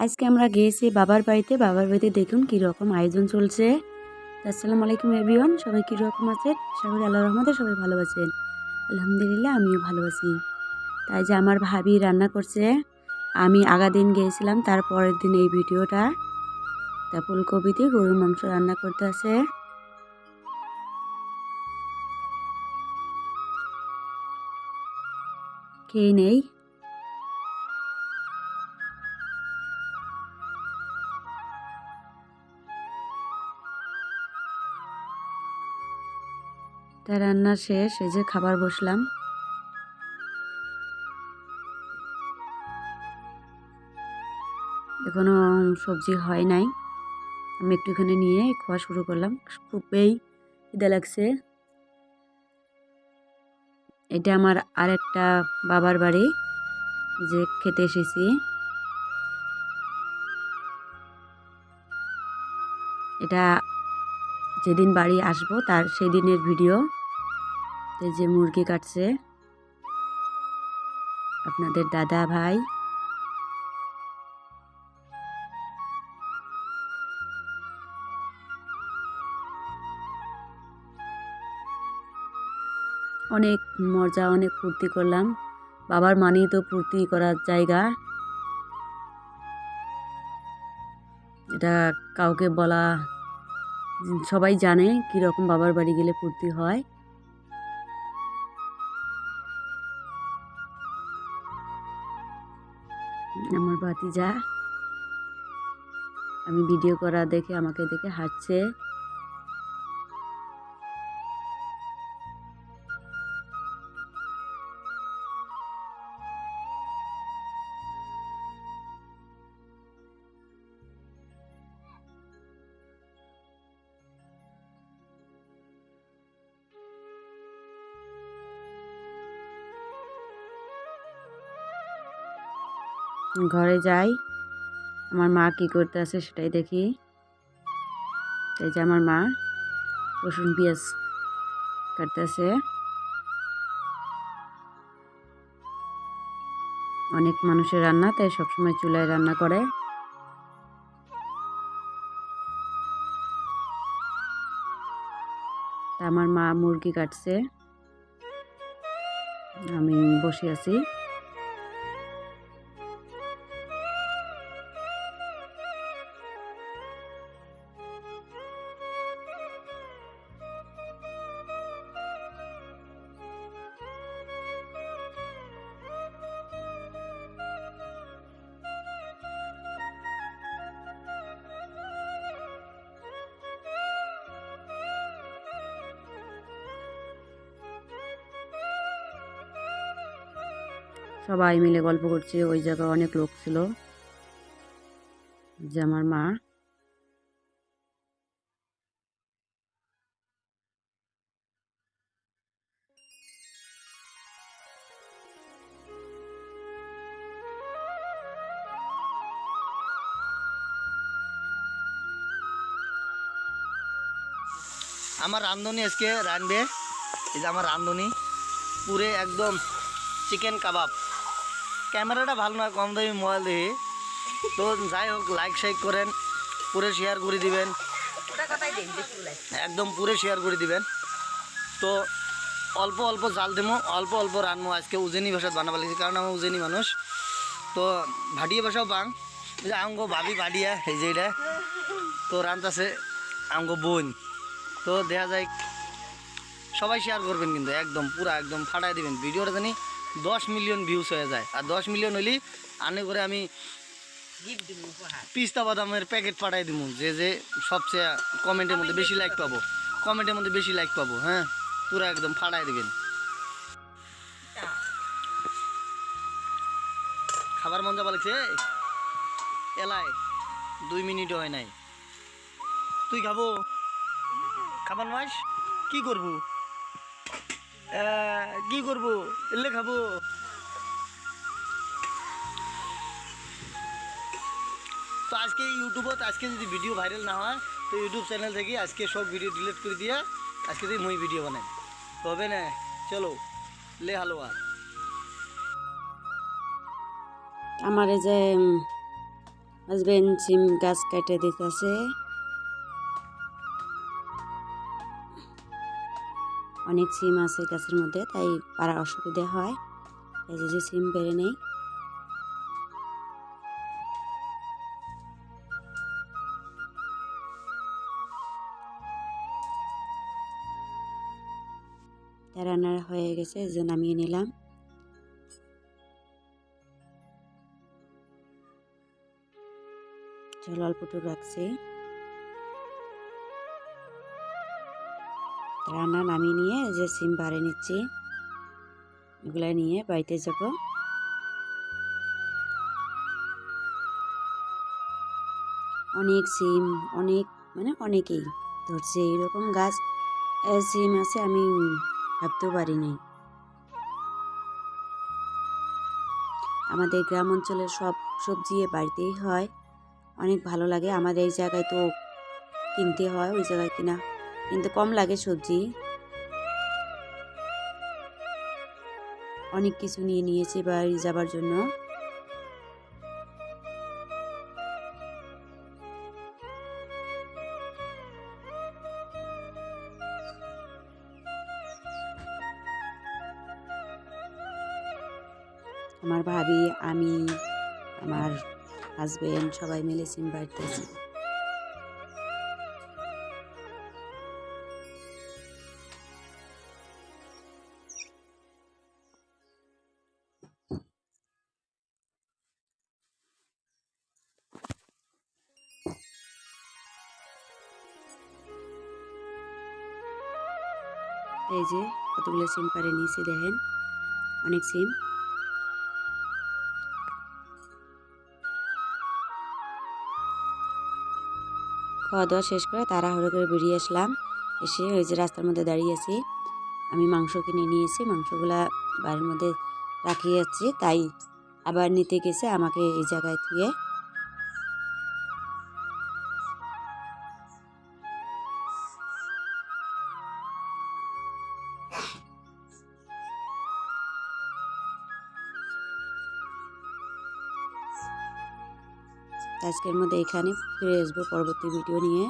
আজকে আমরা গিয়েছি বাবার বাড়িতে। বাবার বাড়িতে দেখুন কী রকম আয়োজন চলছে। আসসালামু আলাইকুম এভরিওয়ান সবাই কী রকম আছেন? সবাই আল্লাহ রহমতে সবাই ভালো আছেন। আলহামদুলিল্লাহ, আমিও ভালো আছি। তাই যে আমার ভাবি রান্না করছে, আমি আগা দিন গিয়েছিলাম, তার পরের দিন এই ভিডিওটা। তা ফুলকপিতে গরুর মাংস রান্না করতে আছে। খেয়ে নেই? তা রান্না শেষ, এই যে খাবার বসলাম। এখনও সবজি হয় নাই। আমি একটুখানি নিয়ে খাওয়া শুরু করলাম। খুবই খিদে লাগছে। এটা আমার আরেকটা বাবার বাড়ি যে খেতে এসেছি। এটা যেদিন বাড়ি আসব, তার সেদিনের ভিডিও। তো যে মুরগি কাটছে। আপনাদের দাদা ভাই। অনেক মজা, অনেক ফুর্তি করলাম। বাবার মানেই তো ফুর্তি করার জায়গা। এটা কাউকে বলা, সবাই জানে কীরকম বাবার বাড়ি গেলে ফুর্তি হয়। আমার ভাতিজা। আমি ভিডিও করা দেখে আমাকে দেখে হাসছে। ঘরে যাই। আমার মা কি করতে আছে সেটাই দেখি। এই যে আমার মা, রসুন, পেঁয়াজ কাটতেছে অনেক মানুষের রান্না, তাই সবসময় চুলায় রান্না করে। তা আমার মা মুরগি কাটছে। আমি বসে আছি। সবাই মিলে গল্প করছে, ওই জায়গায় অনেক লোক ছিল। যে আমার মা। আমার রাঁধুনি আজকে রাঁধবে, এই যে আমার রাঁধুনি পুরে একদম চিকেন কাবাব ক্যামেরাটা ভালো না, কম দামি মোবাইল দেখি। তো যাই হোক লাইক শাইক করেন, পুরে শেয়ার করে দিবেন। একদম পুরে শেয়ার করে দিবেন। তো অল্প অল্প জাল দেবো অল্প অল্প রানবো আজকে উজেনি ভাষাত বানাবা লাগছে, কারণ আমি উজেনি মানুষ। তো ভাটিয়ে ভাষাও এই যে আঙ্গ ভাবি ভাটিয়া, এই যে এটা। তো রান্তাছে আঙ্গ বোন। তো দেখা যায় সবাই শেয়ার করবেন কিন্তু, একদম, পুরা একদম ফাটাই দিবেন। ভিডিওটা জানি দশ মিলিয়ন ভিউস হয়ে যায়। আর দশ মিলিয়ন হইলে আনে করে আমি পিস্তা বাদামের প্যাকেট পাঠাই দিব যে যে সবচেয়ে কমেন্টের মধ্যে বেশি লাইক পাবো। কমেন্টের মধ্যে বেশি লাইক পাবো হ্যাঁ? পুরা একদম ফাটাই দিবেন। খাবার মন যাবা লাগছে এলাই, দুই মিনিটও হয় নাই। তুই খাব? খাবার মাস? কি করব? কি করব? এলে খাব। তো আজকে ইউটিউবত আজকে যদি ভিডিও ভাইরাল না হয়, তো ইউটিউব চ্যানেল থেকে আজকে সব ভিডিও ডিলিট করে দিয়ে আজকে থেকে মই ভিডিও বানাই। তো হবে না? চলো, লে হালুয়া। আমার এই যে হাজবেন্ড সিম গাছ কেটে দিতেছে। অনেক সিম আছে গাছের মধ্যে, তাই পাড়ার অসুবিধা হয়। এই যে যে সিম পেরে নেই। রান্নার হয়ে গেছে যে নামিয়ে নিলাম। জল অল্পটুকু রাখছি। রান্না নামিয়ে নিয়ে যে সিম বাড়ে নিচ্ছি। এগুলো নিয়ে বাড়িতে যাব। অনেক সিম, অনেক মানে অনেকেই ধরছে এরকম গাছ সিম আছে আমি ভাবতেও পারিনি আমাদের গ্রাম অঞ্চলের সব সবজি বাড়িতেই হয়। অনেক ভালো লাগে। আমাদের এই জায়গায় তো কিনতে হয়, ওই জায়গায় কিনা কিন্তু কম লাগে সবজি। অনেক কিছু নিয়ে নিয়েছি বাড়ি যাবার জন্য। আমার ভাবি, আমি, আমার হাজবেন্ড সবাই মিলে সিম বাড়তেছি। এই যে কতগুলো সিম পারে নিয়েছি দেখেন। অনেক সিম। খাওয়া দাওয়া শেষ করে তারা তাড়াহুড়ো করে বেরিয়ে আসলাম। এসে ওই যে রাস্তার মধ্যে দাঁড়িয়ে আছি। আমি মাংস কিনে নিয়েছি মাংসগুলা বাড়ির মধ্যে রাখিয়ে যাচ্ছি। তাই আবার নিতে গেছে আমাকে এই জায়গায় থুয়ে। আজকের মধ্যে এখানে ফিরে আসব পরবর্তী ভিডিও নিয়ে।